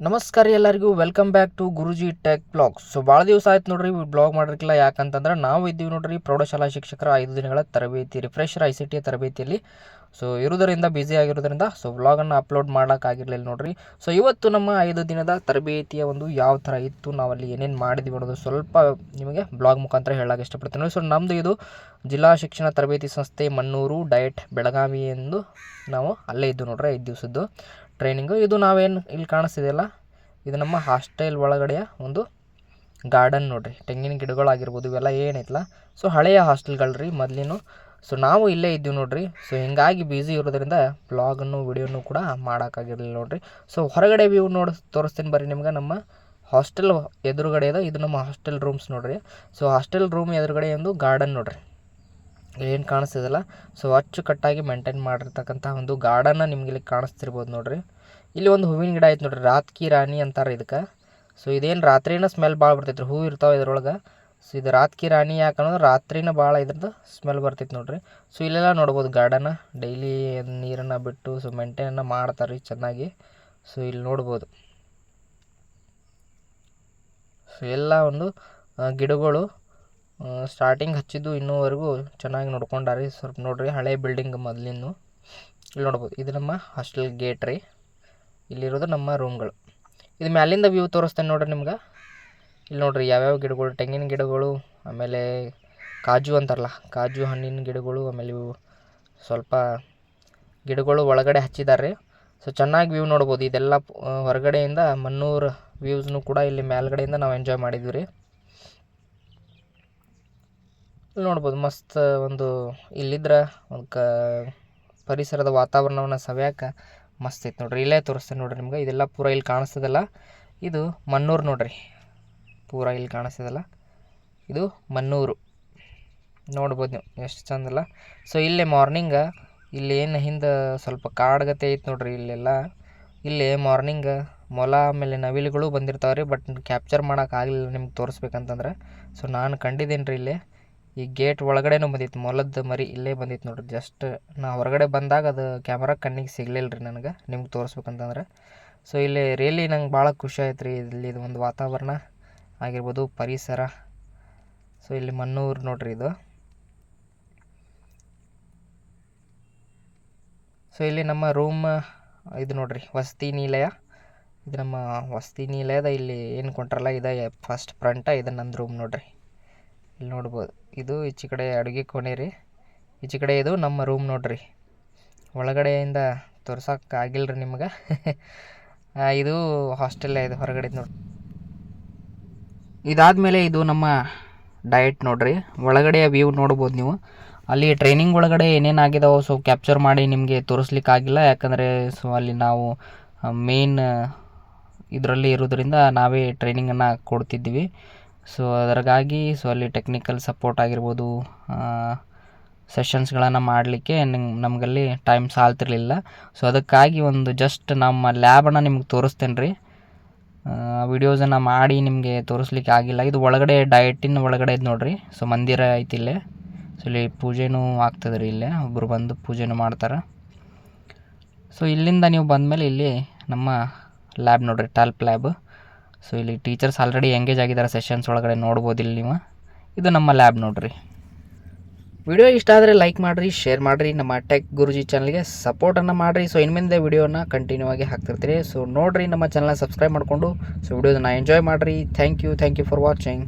ನಮಸ್ಕಾರ ಎಲ್ಲರಿಗೂ. Welcome back to Guruji tech blog so ಭಾಳ ದಿವಸ ಆಯ್ತು ನೋಡ್ರಿ ಬ್ಲಾಗ್ ಮಾಡಿರ್ಕಿಲ್ಲ. ಯಾಕಂತಂದ್ರೆ, ನಾವು ಇದ್ದೀವಿ ನೋಡ್ರಿ ಪ್ರೌಢಶಾಲಾ ಶಿಕ್ಷಕರ ಐದು ದಿನಗಳ ತರಬೇತಿ ರಿಫ್ರೆಶರ್ ಐ ಸಿ ಟಿ ತರಬೇತಿಯಲ್ಲಿ. ಸೊ ಇರುವುದರಿಂದ ಬ್ಯುಸಿ ಆಗಿರೋದ್ರಿಂದ ಸೊ ವ್ಲಾಗನ್ನು ಅಪ್ಲೋಡ್ ಮಾಡೋಕ್ಕಾಗಿರಲಿಲ್ಲ ನೋಡ್ರಿ. ಸೊ ಇವತ್ತು ನಮ್ಮ ಐದು ದಿನದ ತರಬೇತಿಯ ಒಂದು ಯಾವ ಥರ ಇತ್ತು, ನಾವಲ್ಲಿ ಏನೇನು ಮಾಡಿದ್ವಿ ಅನ್ನೋದು ಸ್ವಲ್ಪ ನಿಮಗೆ ಬ್ಲಾಗ್ ಮುಖಾಂತರ ಹೇಳಕ್ಕೆ ಇಷ್ಟಪಡ್ತೀನಿ. ಸೊ ನಮ್ಮದು ಇದು ಜಿಲ್ಲಾ ಶಿಕ್ಷಣ ತರಬೇತಿ ಸಂಸ್ಥೆ ಮನ್ನೂರು ಡಯಟ್ ಬೆಳಗಾವಿ ಎಂದು ನಾವು ಅಲ್ಲೇ ಇದ್ದು ನೋಡ್ರಿ, ಐದು ದಿವಸದ್ದು ಟ್ರೈನಿಂಗು ಇದು ನಾವೇನು ಇಲ್ಲಿ ಕಾಣಿಸ್ತಿದೆಯಲ್ಲ ಇದು ನಮ್ಮ ಹಾಸ್ಟೆಲ್ ಒಳಗಡೆಯ ಒಂದು ಗಾರ್ಡನ್ ನೋಡಿರಿ, ತೆಂಗಿನ ಗಿಡಗಳಾಗಿರ್ಬೋದು, ಇವೆಲ್ಲ ಏನೈತಲ್ಲ ಸೊ ಹಳೆಯ ಹಾಸ್ಟೆಲ್ಗಳು ರೀ ಮೊದಲಿನ. ಸೊ ನಾವು ಇಲ್ಲೇ ಇದ್ದೀವಿ ನೋಡಿರಿ. ಸೊ ಹಿಂಗಾಗಿ ಬ್ಯುಸಿ ಇರೋದ್ರಿಂದ ಬ್ಲಾಗನ್ನು ವಿಡಿಯೋನು ಕೂಡ ಮಾಡೋಕ್ಕಾಗಿರಲಿಲ್ಲ ನೋಡಿರಿ. ಸೊ ಹೊರಗಡೆ ವ್ಯೂ ನೋಡಿ, ತೋರಿಸ್ತೀನಿ ಬರ್ರಿ ನಿಮ್ಗೆ. ನಮ್ಮ ಹಾಸ್ಟೆಲ್ ಎದುರುಗಡೆ ಇದೆ ಇದು ನಮ್ಮ ಹಾಸ್ಟೆಲ್ ರೂಮ್ಸ್ ನೋಡಿರಿ. ಸೊ ಹಾಸ್ಟೆಲ್ ರೂಮ್ ಎದುರುಗಡೆ ಒಂದು ಗಾರ್ಡನ್ ನೋಡಿರಿ. ಏನು ಕಾಣಿಸ್ತಿದಲ್ಲ? ಸೊ ಅಚ್ಚುಕಟ್ಟಾಗಿ ಮೇಂಟೈನ್ ಮಾಡಿರ್ತಕ್ಕಂಥ ಒಂದು ಗಾರ್ಡನ್ನ ನಿಮ್ಗೆ ಇಲ್ಲಿ ಕಾಣಿಸ್ತಿರ್ಬೋದು ನೋಡಿರಿ. ಇಲ್ಲಿ ಒಂದು ಹೂವಿನ ಗಿಡ ಐತೆ ನೋಡಿರಿ, ರಾತ್ಕಿ ರಾಣಿ ಅಂತಾರೆ ಇದಕ್ಕೆ. ಸೊ ಇದೇನು ರಾತ್ರಿನ ಸ್ಮೆಲ್ ಭಾಳ ಬರ್ತೈತೆ ರೀ ಹೂ ಇರ್ತಾವೆ ಇದ್ರೊಳಗೆ. ಸೊ ಇದು ರಾತ್ಕಿ ರಾಣಿ ಯಾಕಂದ್ರೆ ರಾತ್ರಿನ ಭಾಳ ಇದ್ರದ್ದು ಸ್ಮೆಲ್ ಬರ್ತೈತೆ ನೋಡಿರಿ. ಸೊ ಇಲ್ಲೆಲ್ಲ ನೋಡ್ಬೋದು ಗಾರ್ಡನ ಡೈಲಿ ನೀರನ್ನು ಬಿಟ್ಟು ಸೊ ಮೇಂಟೈನನ್ನು ಮಾಡ್ತಾರೆ ರೀ ಚೆನ್ನಾಗಿ. ಸೊ ಇಲ್ಲಿ ನೋಡ್ಬೋದು. ಸೊ ಎಲ್ಲ ಒಂದು ಗಿಡಗಳು ಸ್ಟಾರ್ಟಿಂಗ್ ಹಚ್ಚಿದ್ದು ಇನ್ನೂವರೆಗೂ ಚೆನ್ನಾಗಿ ನೋಡ್ಕೊಂಡಾರಿ. ಸ್ವಲ್ಪ ನೋಡ್ರಿ ಹಳೆ ಬಿಲ್ಡಿಂಗ್ ಮೊದಲಿನ ಇಲ್ಲಿ ನೋಡ್ಬೋದು, ಇದು ನಮ್ಮ ಹಾಸ್ಟೆಲ್ ಗೇಟ್ ರೀ. ಇಲ್ಲಿರೋದು ನಮ್ಮ ರೂಮ್ಗಳು ಇದು ಮ್ಯಾಲಿಂದ ವ್ಯೂ ತೋರಿಸ್ತೇನೆ ನೋಡ್ರಿ ನಿಮ್ಗೆ. ಇಲ್ಲಿ ನೋಡ್ರಿ ಯಾವ್ಯಾವ ಗಿಡಗಳು, ತೆಂಗಿನ ಗಿಡಗಳು, ಆಮೇಲೆ ಕಾಜು ಅಂತಾರಲ್ಲ, ಕಾಜು, ಹಣ್ಣಿನ ಗಿಡಗಳು, ಆಮೇಲೆ ಇವು ಸ್ವಲ್ಪ ಗಿಡಗಳು ಒಳಗಡೆ ಹಚ್ಚಿದ್ದಾರೆ ಸೊ ಚೆನ್ನಾಗಿ ವ್ಯೂ ನೋಡ್ಬೋದು. ಇದೆಲ್ಲ ಹೊರಗಡೆಯಿಂದ ಮನ್ನೂರು ವ್ಯೂಸ್ನು ಕೂಡ ಇಲ್ಲಿ ಮೇಲ್ಗಡೆಯಿಂದ ನಾವು ಎಂಜಾಯ್ ಮಾಡಿದ್ವಿ ರೀ ಇಲ್ಲಿ ನೋಡ್ಬೋದು, ಮಸ್ತ್ ಒಂದು ಇಲ್ಲಿದ್ರೆ ಒಂದು ಕ, ಪರಿಸರದ ವಾತಾವರಣವನ್ನು ಸವ್ಯಾಕ ಮಸ್ತ್ ಐತೆ ನೋಡ್ರಿ. ಇಲ್ಲೇ ತೋರಿಸ್ತೇನೆ ನೋಡ್ರಿ ನಿಮ್ಗೆ. ಇದೆಲ್ಲ ಪೂರ ಇಲ್ಲಿ ಕಾಣಿಸ್ತದಲ್ಲ. ಇದು ಮನ್ನೂರು ನೋಡ್ರಿ. ಪೂರ ಇಲ್ಲಿ ಕಾಣಿಸ್ತದಲ್ಲ. ಇದು ಮನ್ನೂರು. ನೋಡ್ಬೋದು ನೀವು. ಎಷ್ಟು ಚಂದಲ್ಲ. ಸೊ ಇಲ್ಲೇ ಮಾರ್ನಿಂಗ ಇಲ್ಲಿ ಏನು ಹಿಂದೆ ಸ್ವಲ್ಪ ಕಾಡ್ಗತೆ ಐತೆ ನೋಡ್ರಿ ಇಲ್ಲೆಲ್ಲ. ಇಲ್ಲಿ ಮಾರ್ನಿಂಗ ಮೊಲ ಆಮೇಲೆ ನವಿಲುಗಳು ಬಂದಿರ್ತಾವೆ ರೀ ಬಟ್ ಕ್ಯಾಪ್ಚರ್ ಮಾಡೋಕ್ಕಾಗಲಿಲ್ಲ ನಿಮ್ಗೆ ತೋರಿಸ್ಬೇಕಂತಂದ್ರೆ. ಸೊ ನಾನು ಕಂಡಿದ್ದೀನಿ ರೀ ಇಲ್ಲೇ. ಈ ಗೇಟ್ ಒಳಗಡೆನೂ ಬಂದಿತ್ತು. ಮೊಲದ ಮರಿ ಇಲ್ಲೇ ಬಂದಿತ್ತು ನೋಡ್ರಿ. ಜಸ್ಟ್ ನಾ ಹೊರಗಡೆ ಬಂದಾಗ ಅದು ಕ್ಯಾಮ್ರಾ ಕಣ್ಣಿಗೆ ಸಿಗಲಿಲ್ಲ ರೀ ನನಗೆ. ನಿಮ್ಗೆ ತೋರಿಸ್ಬೇಕಂತಂದ್ರೆ. ಸೊ ಇಲ್ಲಿ ರಿಯಲಿ ನಂಗೆ ಭಾಳ ಖುಷಿ ಆಯ್ತು ರೀ ಇಲ್ಲಿ ಇದು ಒಂದು ವಾತಾವರಣ ಆಗಿರ್ಬೋದು, ಪರಿಸರ. ಸೊ ಇಲ್ಲಿ ಮನ್ನೂರು ನೋಡ್ರಿ ಇದು. ಸೊ ಇಲ್ಲಿ ನಮ್ಮ ರೂಮ್ ಇದು ನೋಡ್ರಿ, ವಸತಿ ನಿಲಯ. ಇದು ನಮ್ಮ ವಸತಿ ನಿಲಯದ ಇಲ್ಲಿ ಏನು ಕೊಂಟ್ರಲ್ಲ ಇದೆ ಫಸ್ಟ್ ಫ್ರಂಟ ಇದು ನಂದು ರೂಮ್ ನೋಡ್ರಿ. ಇಲ್ಲಿ ನೋಡ್ಬೋದು. ಇದು ಈಚೆ ಕಡೆ ಅಡುಗೆ ಕೋಣೆ ರೀ. ಈಚೆ ಕಡೆ ಇದು ನಮ್ಮ ರೂಮ್ ನೋಡ್ರಿ. ಒಳಗಡೆಯಿಂದ ತೋರ್ಸೋಕೆ ಆಗಿಲ್ಲ ರೀ ನಿಮ್ಗೆ ಇದು ಹಾಸ್ಟೆಲ್ ಇದು ಹೊರಗಡೆ ನೋಡಿ ಇದಾದಮೇಲೆ ಇದು ನಮ್ಮ ಡಯಟ್ ನೋಡ್ರಿ. ಒಳಗಡೆಯ ವ್ಯೂ ನೋಡ್ಬೋದು ನೀವು. ಅಲ್ಲಿ ಟ್ರೈನಿಂಗ್ ಒಳಗಡೆ ಏನೇನು ಆಗಿದಾವೋ ಸೊ ಕ್ಯಾಪ್ಚರ್ ಮಾಡಿ ನಿಮಗೆ ತೋರಿಸ್ಲಿಕ್ಕೆ ಆಗಿಲ್ಲ. ಯಾಕಂದರೆ ಸೊ ಅಲ್ಲಿ ನಾವು ಮೇನ್ ಇದರಲ್ಲಿ ಇರೋದ್ರಿಂದ ನಾವೇ ಟ್ರೈನಿಂಗನ್ನು ಕೊಡ್ತಿದ್ವಿ ಸೊ ಅದರಾಗಾಗಿ ಸೊ ಅಲ್ಲಿ ಟೆಕ್ನಿಕಲ್ ಸಪೋರ್ಟ್ ಆಗಿರ್ಬೋದು ಸೆಷನ್ಸ್ಗಳನ್ನು ಮಾಡಲಿಕ್ಕೆ ನಮಗಲ್ಲಿ ಟೈಮ್ ಸಾಲ್ತಿರಲಿಲ್ಲ. ಸೊ ಅದಕ್ಕಾಗಿ ಒಂದು ಜಸ್ಟ್ ನಮ್ಮ ಲ್ಯಾಬನ್ನು ನಿಮ್ಗೆ ತೋರಿಸ್ತೇನೆ ರೀ. ವಿಡಿಯೋಸನ್ನು ಮಾಡಿ ನಿಮಗೆ ತೋರಿಸ್ಲಿಕ್ಕೆ ಆಗಿಲ್ಲ. ಇದು ಒಳಗಡೆ ಡಯಟಿನ ಒಳಗಡೆ ಇದು ನೋಡ್ರಿ. ಸೊ ಮಂದಿರ ಐತಿ ಇಲ್ಲೇ. ಸೊ ಇಲ್ಲಿ ಪೂಜೆನೂ ಆಗ್ತದೆ ರೀ ಇಲ್ಲೇ. ಒಬ್ಬರು ಬಂದು ಪೂಜೆನೂ ಮಾಡ್ತಾರೆ. ಸೊ ಇಲ್ಲಿಂದ ನೀವು ಬಂದಮೇಲೆ ಇಲ್ಲಿ ನಮ್ಮ ಲ್ಯಾಬ್ ನೋಡಿರಿ ಟಾಲ್ಪ್ ಲ್ಯಾಬ್ ಸೊ ಇಲ್ಲಿ ಟೀಚರ್ಸ್ ಆಲ್ರೆಡಿ ಎಂಗೇಜ್ ಆಗಿದ್ದಾರೆ ಸೆಷನ್ಸ್ ಒಳಗಡೆ ನೋಡ್ಬೋದು ಇಲ್ಲಿ ನೀವು. ಇದು ನಮ್ಮ ಲ್ಯಾಬ್ ನೋಡ್ರಿ. ವಿಡಿಯೋ ಇಷ್ಟ ಆದರೆ ಲೈಕ್ ಮಾಡಿರಿ ಶೇರ್ ಮಾಡಿರಿ. ನಮ್ಮ ಟೆಕ್ ಗುರುಜಿ ಚಾನಲ್ಗೆ ಸಪೋರ್ಟನ್ನು ಮಾಡಿರಿ. ಸೊ ಇನ್ಮಿಂದೆ ವಿಡಿಯೋನ ಕಂಟಿನ್ಯೂ ಆಗಿ ಹಾಕ್ತಿರ್ತೀರಿ. ಸೊ ನೋಡಿರಿ ನಮ್ಮ ಚಾನಲ್ನ ಸಬ್ಸ್ಕ್ರೈಬ್ ಮಾಡಿಕೊಂಡು. ಸೊ ವಿಡಿಯೋದನ್ನ ಎಂಜಾಯ್ ಮಾಡಿರಿ. Thank you thank you for watching